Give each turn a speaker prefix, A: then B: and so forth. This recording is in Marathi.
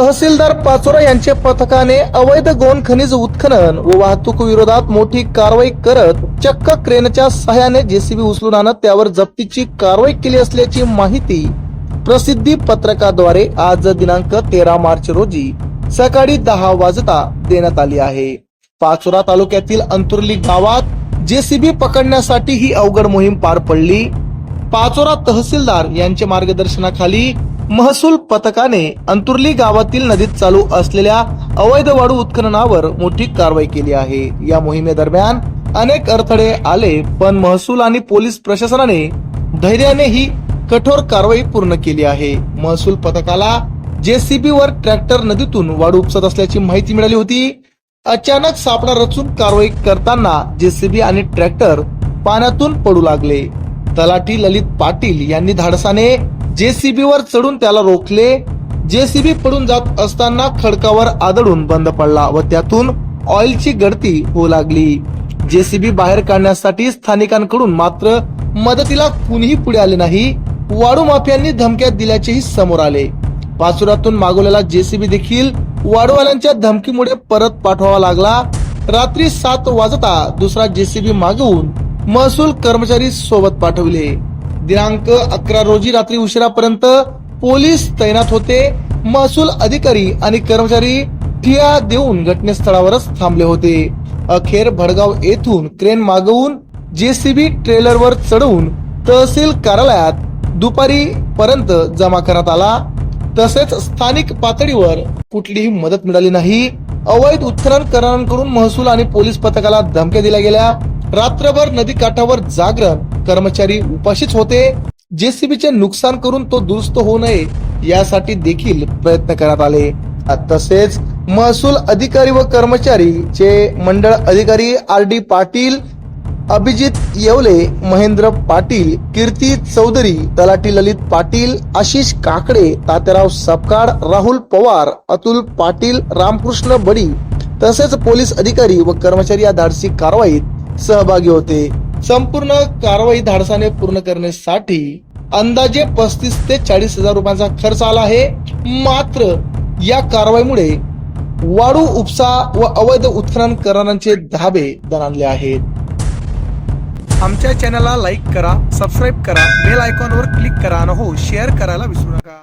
A: तहसीलदार पाचोरा यांच्या पथकाने अवैध गोन खनिज उत्खनन व वाहतूक विरोधात मोठी कारवाई करत चक्क क्रेनच्या सहाय्याने जेसीबी उचलून आणत त्यावर जप्तीची कारवाई केली असल्याची माहिती प्रसिद्धी पत्रकाद्वारे आज दिनांक तेरा मार्च रोजी सकाळी दहा वाजता देण्यात आली आहे. पाचोरा तालुक्यातील अंतुर्ली गावात जेसीबी पकडण्यासाठी ही अवघड मोहीम पार पडली. पाचोरा तहसीलदार यांच्या मार्गदर्शनाखाली महसूल पथकाने अंतुर्ली गावातील नदीत चालू असलेल्या अवैध वाळू उत्खननावर मोठी कारवाई केली आहे. या मोहिमेदरम्यान अनेक अडथळे आले पण महसूल आणि पोलीस प्रशासनाने धैर्याने ही कठोर कारवाई पूर्ण केली आहे. महसूल पथकाला जेसीबी वर ट्रॅक्टर नदीतून वाळू उपसत असल्याची माहिती मिळाली होती. अचानक सापळा रचून कारवाई करताना जेसीबी आणि ट्रॅक्टर पाण्यातून पडू लागले. तलाठी ललित पाटील यांनी धाडसाने जेसीबी वर चढून त्याला रोखले. जेसीबी पडून जात असताना खडकावर आदळून बंद पडला व त्यातून ऑइलची गळती होऊ लागली. जेसीबी बाहेर काढण्यासाठी स्थानिकांकडून मात्र मदतीला कुणीही पुढे आले नाही. वाळू माफियांनी धमक्या दिल्याचेही समोर आले. पाचुरातून मागवलेला जेसीबी देखील वाडूवाल्यांच्या धमकीमुळे परत पाठवावा लागला. रात्री सात वाजता दुसरा जेसीबी मागवून महसूल कर्मचारी सोबत पाठवले. दिनांक अकरा रोजी रात्री उशिरापर्यंत पोलीस तैनात होते. महसूल अधिकारी आणि कर्मचारी ठिया देऊन घटनास्थळावरच थांबले होते. अखेर भडगाव येथून क्रेन मागवून जेसीबी ट्रेलरवर चढवून तहसील कार्यालयात दुपारी पर्यंत जमा करण्यात आला. तसेच स्थानिक पातळीवर कुठलीही मदत मिळाली नाही. अवैध उत्खननकरांकडून महसूल आणि पोलीस पथकाला धमक्या दिल्या गेल्या. रात्रभर नदी काठावर जागरण कर्मचारी उपाशीच होते. जेसीबीचे नुकसान करून तो दुरुस्त होऊ नये यासाठी देखील प्रयत्न करण्यात आले. तसेच महसूल अधिकारी व कर्मचारी चे मंडळ अधिकारी आर डी पाटील अभिजित येवले महेंद्र पाटील कीर्ती चौधरी तलाटी ललित पाटील आशिष काकडे तात्याराव सपकाळ राहुल पवार अतुल पाटील रामकृष्ण बडी तसेच पोलीस अधिकारी व कर्मचारी या धाडसी कारवाईत सहभागी होते. संपूर्ण कारवाई धाडसाने पूर्ण करण्यासाठी अंदाजे पस्तीस ते चाळीस हजार रुपयांचा खर्च आला आहे. मात्र या कारवाईमुळे वाळू उपसा व अवैध उत्खनन करणाऱ्यांचे धाबे दणाणले आहेत. आमच्या चॅनलला लाईक करा सबस्क्राईब करा बेल आयकॉनवर क्लिक करा आणि हो शेअर करायला विसरू नका.